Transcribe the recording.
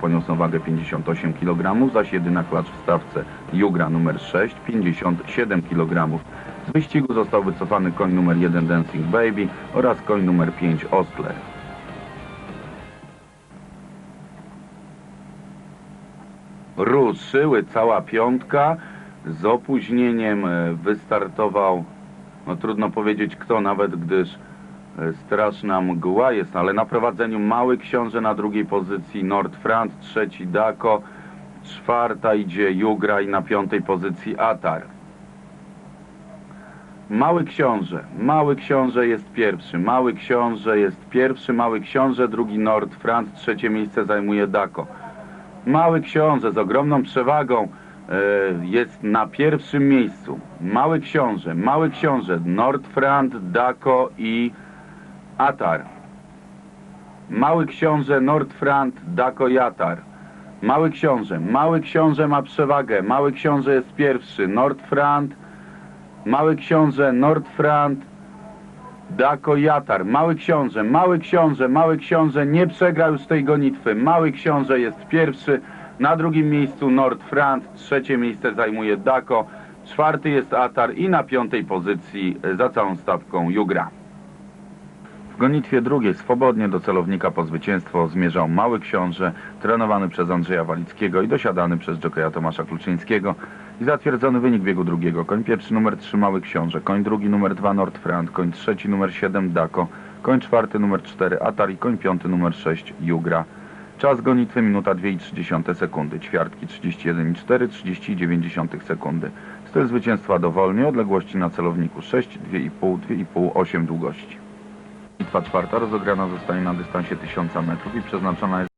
Poniosą wagę 58 kg, zaś jedyna klacz w stawce Jugra numer 6 57 kg. Z wyścigu został wycofany koń numer 1 Dancing Baby oraz koń numer 5 Ostler. Ruszyły cała piątka. Z opóźnieniem e, wystartował, no trudno powiedzieć kto, nawet gdyż straszna mgła jest, ale na prowadzeniu Mały Książę na drugiej pozycji Nord France, trzeci Dako, czwarta idzie Jugra i na piątej pozycji Atar. Mały Książę, Mały Książę jest pierwszy, Mały Książę jest pierwszy, Mały Książę, drugi Nord France, trzecie miejsce zajmuje Dako. Mały Książę z ogromną przewagą e, jest na pierwszym miejscu. Mały Książę, Mały Książę, Nordfront, Dako i Atar. Mały Książę, Nordfront, Dako i Atar. Mały Książę, Mały Książę ma przewagę. Mały Książę jest pierwszy. Nordfront, Mały Książę, Nordfront, Dako Jatar, Mały Książę, Mały Książę, Mały Książę nie przegra już tej gonitwy. Mały Książę jest pierwszy, na drugim miejscu Nordfront, trzecie miejsce zajmuje Dako, czwarty jest Atar i na piątej pozycji za całą stawką Jugra. Gonitwie drugiej swobodnie do celownika po zwycięstwo zmierzał Mały Książę, trenowany przez Andrzeja Walickiego i dosiadany przez jokeja Tomasza Kluczyńskiego i zatwierdzony wynik biegu drugiego. Koń pierwszy numer 3 Mały Książę, koń drugi numer 2 Nordfront, koń trzeci numer 7 Dako, koń czwarty numer 4 Atar i koń piąty numer 6 Jugra. Czas gonitwy minuta 2,3 sekundy, ćwiartki 31,4, 30,9 sekundy. Styl zwycięstwa dowolnie, odległości na celowniku 6, 2,5, 2,5, 8 długości. Bitwa czwarta rozegrana zostanie na dystansie 1000 metrów i przeznaczona jest